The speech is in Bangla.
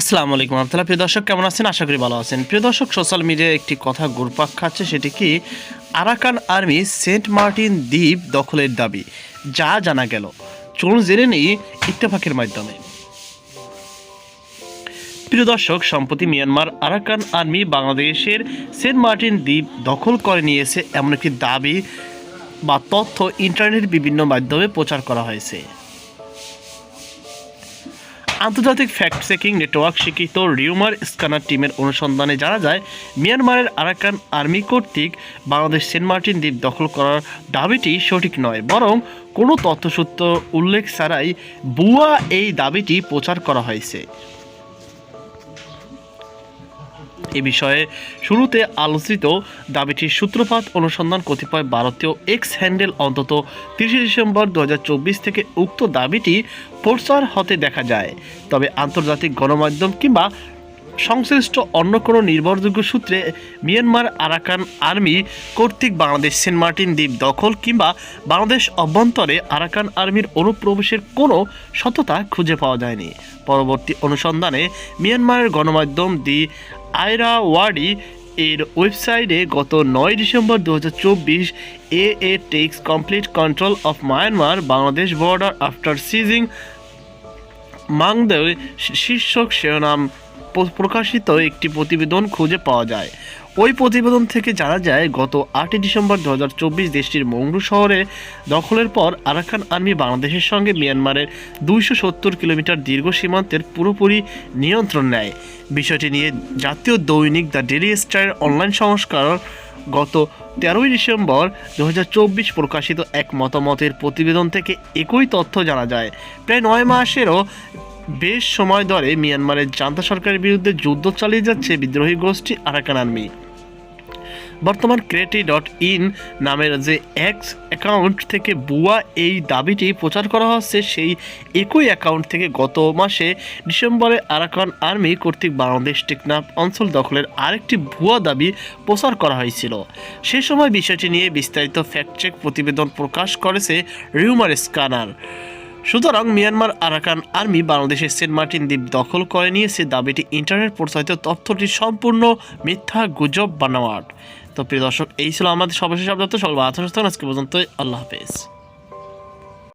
আসসালামু আলাইকুম রহমতুল্লাহ। প্রিয় দর্শক, কেমন আছেন? আশা করি ভালো আছেন। প্রিয় দর্শক, সোশ্যাল মিডিয়ায় একটি কথা ঘুরপাক খাচ্ছে, সেটি কি? আরাকান আর্মি সেন্ট মার্টিন দ্বীপ দখলের দাবি, যা জানা গেল। চলুন জেনে নিই ইত্তেফাকের মাধ্যমে। প্রিয় দর্শক, সম্প্রতি মিয়ানমার আরাকান আর্মি বাংলাদেশের সেন্ট মার্টিন দ্বীপ দখল করে নিয়েছে, এমন একটি দাবি বা তথ্য ইন্টারনেট বিভিন্ন মাধ্যমে প্রচার করা হয়েছে। আন্তর্জাতিক ফ্যাক্ট চেকিং নেটওয়ার্ক স্বীকৃত রিউমার স্ক্যানার টিমের অনুসন্ধানে জানা যায়, মিয়ানমারের আরাকান আর্মি কর্তৃক বাংলাদেশ সেন্ট মার্টিন দ্বীপ দখল করার দাবিটি সঠিক নয়, বরং কোনো তথ্যসূত্র উল্লেখ ছাড়াই বুয়া এই দাবিটি প্রচার করা হয়েছে। এ বিষয়ে শুরুতে আলোচিত দাবিটির সূত্রপাত অনুসন্ধান কতিপয় ভারতীয় এক্স হ্যান্ডেল অন্তত তিরিশে ডিসেম্বর দু হাজার চব্বিশ থেকে উক্ত দাবিটি প্রচার হতে দেখা যায়। তবে আন্তর্জাতিক গণমাধ্যম কিংবা সংশ্লিষ্ট অন্য কোনো নির্ভরযোগ্য সূত্রে মিয়ানমার আরাকান আর্মি কর্তৃক বাংলাদেশ সেন্ট মার্টিন দ্বীপ দখল কিংবা বাংলাদেশ অভ্যন্তরে আরাকান আর্মির অনুপ্রবেশের কোনো সততা খুঁজে পাওয়া যায়নি। পরবর্তী অনুসন্ধানে মিয়ানমারের গণমাধ্যম দি আয়রা ওয়ার্ডি এর ওয়েবসাইটে গত নয় ডিসেম্বর দু হাজার চব্বিশ A A takes complete control of Myanmar Bangladesh border after seizing Maungdaw শীর্ষক শিরোনাম প্রকাশিত একটি প্রতিবেদন খুঁজে পাওয়া যায়। ওই প্রতিবেদন থেকে জানা যায়, গত আটই ডিসেম্বর দু হাজার চব্বিশ দেশটির মংডু শহরে দখলের পর আরাকান আর্মি বাংলাদেশের সঙ্গে মিয়ানমারের দুইশো সত্তর কিলোমিটার দীর্ঘ সীমান্তের পুরোপুরি নিয়ন্ত্রণ নেয়। বিষয়টি নিয়ে জাতীয় দৈনিক দ্য ডেলি স্টারের অনলাইন সংস্কার গত তেরোই ডিসেম্বর দু হাজার চব্বিশ প্রকাশিত এক মতামতের প্রতিবেদন থেকে একই তথ্য জানা যায়। প্রায় নয় মাসেরও বেশ সময় ধরে মিয়ানমারের জান্তা সরকারের বিরুদ্ধে যুদ্ধ চালিয়ে যাচ্ছে বিদ্রোহী গোষ্ঠী আরাকান আর্মি। বর্তমান ক্রেটি ডট ইন নামের যে এক্স অ্যাকাউন্ট থেকে বুয়া এই দাবিটি প্রচার করা হচ্ছে, সেই একই অ্যাকাউন্ট থেকে গত মাসে ডিসেম্বরে আরাকান আর্মি কর্তৃক বাংলাদেশ টেকনাফ অঞ্চল দখলের আরেকটি ভুয়া দাবি প্রচার করা হয়েছিল। সে সময় বিষয়টি নিয়ে বিস্তারিত ফ্যাক্ট চেক প্রতিবেদন প্রকাশ করেছে রিউমার স্ক্যানার সুতরাং মিয়ানমার আরাকান আর্মি বাংলাদেশের সেন্ট মার্টিন দ্বীপ দখল করে নিয়েছে। দাবিটি ইন্টারনেট প্রচারিত তথ্যটি সম্পূর্ণ মিথ্যা গুজব বানাওয়াট তো প্রিয় দর্শক এই ছিল আমাদের সর্বশেষ আপডেট সর্ব আঠারো আজকে পর্যন্ত আল্লাহ হাফেজ।